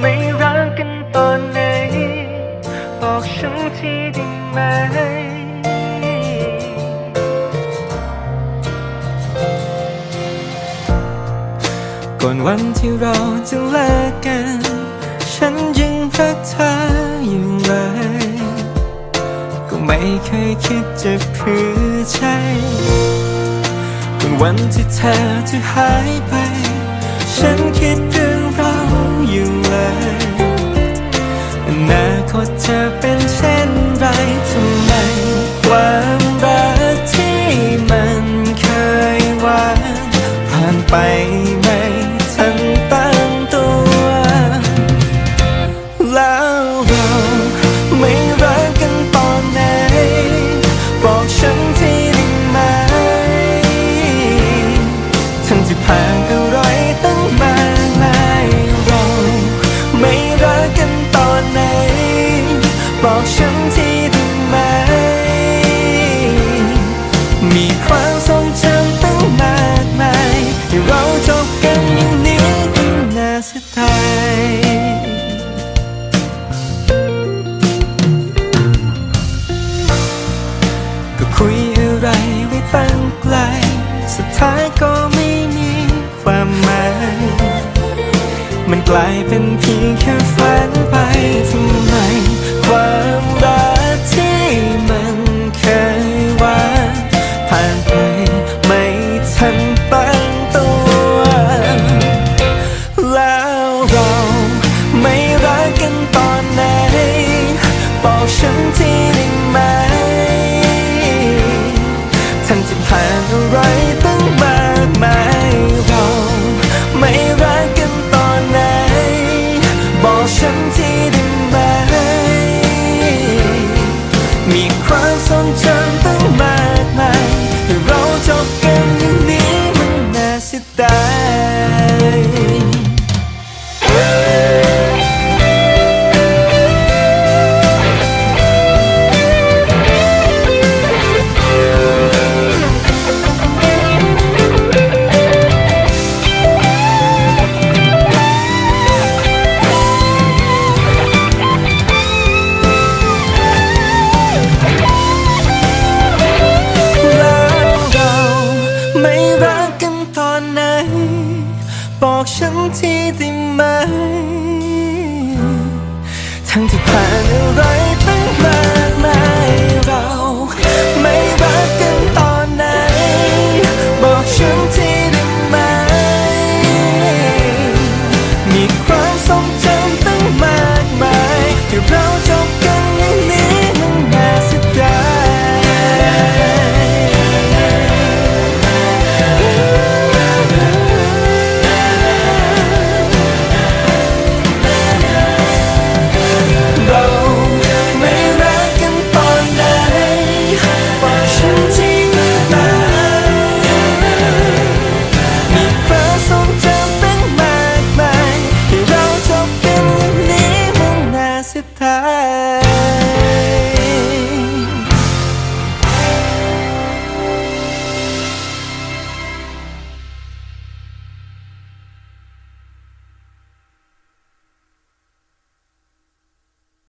ไม่รักกันตอนไหนบอกฉันทีได้ไหม ก่อนวันที่เราจะเลิกกัน ฉันยังรักเธออย่างไรก็ไม่เคยคิดจะผือใจก่อนวันที่เธอจะหายไป ฉันคิด คุยอะไรไว้ตั้งไกล สุดท้ายก็ไม่มีความหมาย มันกลายเป็นเพียงแค่ฝันไปทำไม ครั้งทรงจำ บอกฉันทีได้ไหม ทั้งที่ผ่านอะไรตั้งมา